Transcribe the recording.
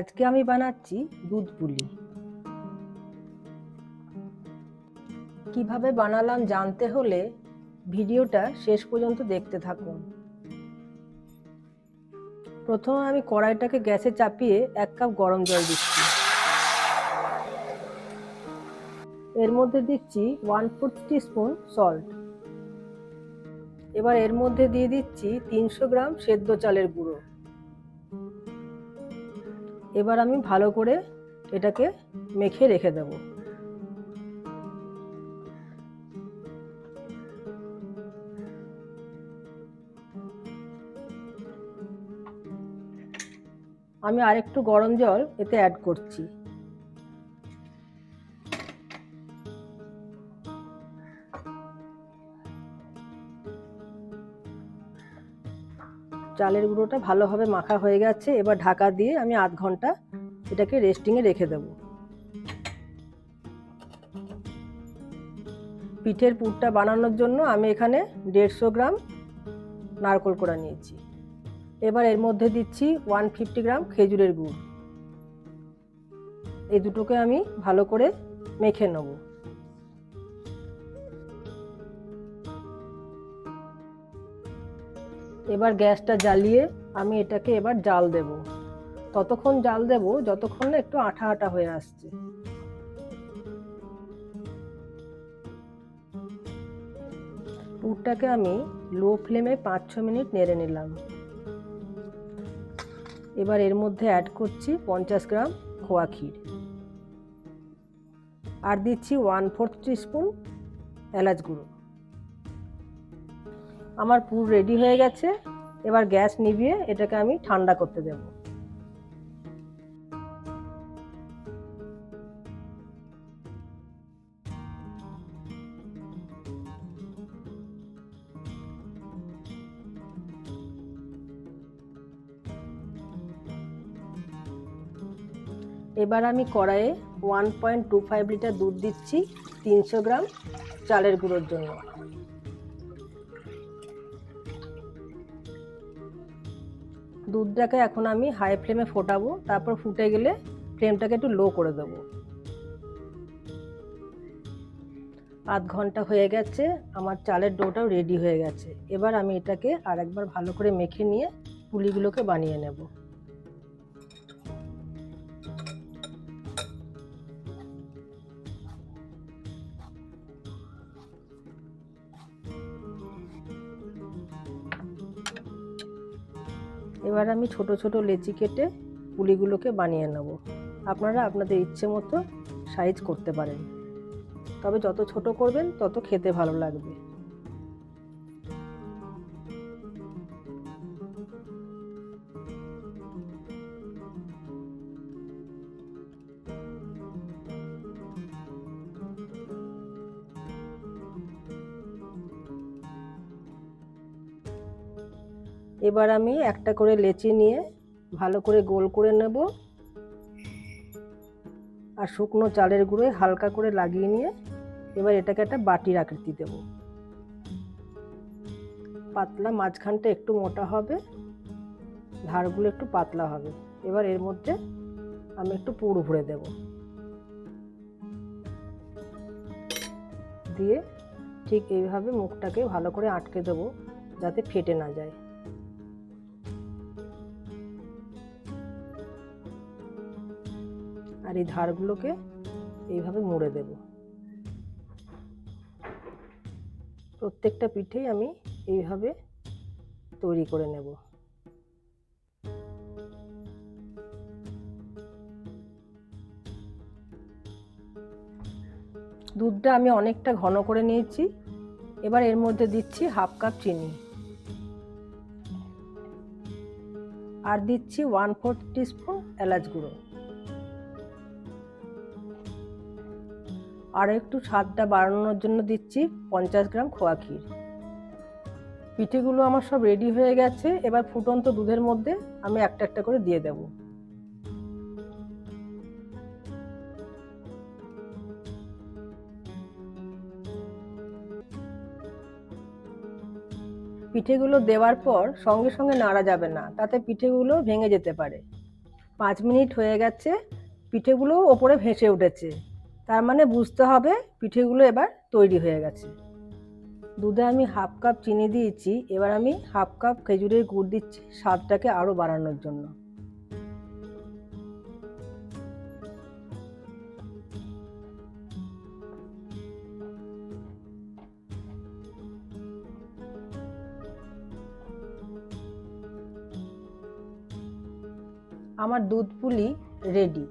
আজকে আমি বানাচ্ছি দুধ পুলি। কীভাবে বানালাম জানতে হলে ভিডিওটা শেষ পর্যন্ত দেখতে থাকুন। প্রথমে আমি কড়াইটাকে গ্যাসে চাপিয়ে এক কাপ গরম জল দিচ্ছি। এর মধ্যে দিচ্ছি ওয়ান ফোর্থ স্পুন সল্ট। এবার এর মধ্যে দিয়ে দিচ্ছি তিনশো গ্রাম সেদ্ধ চালের গুঁড়ো। এবার আমি ভালো করে এটাকে মেখে রেখে দেব। আমি আরেকটু গরম জল এতে অ্যাড করছি। চালের গুঁড়োটা ভালোভাবে মাখা হয়ে গেছে, এবার ঢাকা দিয়ে আমি আধ ঘণ্টা এটাকে রেস্টিংয়ে রেখে দেব। পিঠের পুরটা বানানোর জন্য আমি এখানে দেড়শো গ্রাম নারকোল কোড়া নিয়েছি। এবার এর মধ্যে দিচ্ছি ওয়ান ফিফটি গ্রাম খেজুরের গুড়। এই দুটোকে আমি ভালো করে মেখে নেব। এবার গ্যাসটা জ্বালিয়ে আমি এটাকে এবার জাল দেব। ততক্ষণ জাল দেব যতক্ষণ না একটু আঠা আঠা হয়ে আসছে। পুরটাকে আমি লো ফ্লেমে পাঁচ ছ মিনিট নেড়ে নিলাম। এবার এর মধ্যে অ্যাড করছি পঞ্চাশ গ্রাম খোয়া ক্ষীর। আর দিচ্ছি ওয়ান ফোর্থ স্পুন এলাচ গুঁড়ো। আমার পুর রেডি হয়ে গেছে। এবার গ্যাস নিভিয়ে এটাকে আমি ঠান্ডা করতে দেব। এবার আমি কড়াইয়ে one point two five litre দুধ দিচ্ছি তিনশো গ্রাম চালের গুঁড়োর জন্য। দুধটাকে এখন আমি হাই ফ্লেমে ফোটাবো, তারপর ফুটে গেলে ফ্লেমটাকে একটু লো করে দেবো। আধ ঘণ্টা হয়ে গেছে, আমার চালের ডোটাও রেডি হয়ে গেছে। এবার আমি এটাকে আরেকবার ভালো করে মেখে নিয়ে পুলিগুলোকে বানিয়ে নেব। এবার আমি ছোট ছোট লেচি কেটে পুলিগুলোকে বানিয়ে নেব। আপনারা আপনাদের ইচ্ছে মতো সাইজ করতে পারেন। তবে যত ছোট করবেন, তত খেতে ভালো লাগবে। এবার আমি একটা করে লেচি নিয়ে ভালো করে গোল করে নেব। আর শুকনো চালের গুঁড়োয় হালকা করে লাগিয়ে নিয়ে এবার এটাকে একটা বাটির আকৃতি দেব। পাতলা মাঝখানটা একটু মোটা হবে, ধারগুলো একটু পাতলা হবে। এবার এর মধ্যে আমি একটু পুর ভরে দেব। দিয়ে ঠিক এইভাবে মুখটাকে ভালো করে আটকে দেবো যাতে ফেটে না যায়। আর এই ধারগুলোকে এইভাবে মুড়ে দেব। প্রত্যেকটা পিঠেই আমি এইভাবে তৈরি করে নেব। দুধটা আমি অনেকটা ঘন করে নিয়েছি। এবার এর মধ্যে দিচ্ছি হাফ কাপ চিনি। আর দিচ্ছি ওয়ান ফোর্থ টিস্পুন এলাচ গুঁড়ো। আর একটু স্বাদটা বাড়ানোর জন্য দিচ্ছি পঞ্চাশ গ্রাম খোয়া ক্ষীর। পিঠেগুলো আমার সব রেডি হয়ে গেছে। এবার ফুটন্ত দুধের মধ্যে আমি একটা একটা করে দিয়ে দেব। পিঠেগুলো দেওয়ার পর সঙ্গে সঙ্গে নাড়া যাবে না, তাতে পিঠেগুলো ভেঙে যেতে পারে। পাঁচ মিনিট হয়ে গেছে, পিঠেগুলো ওপরে ভেসে উঠেছে। তার মানে বুঝতে হবে পিঠেগুলো এবার তৈরি হয়ে গেছে। দুধে আমি হাফ কাপ চিনি দিয়েছি, এবার আমি হাফ কাপ খেজুরের গুড় দিচ্ছি স্বাদটাকে আরও বাড়ানোর জন্য। আমার দুধ পুলি রেডি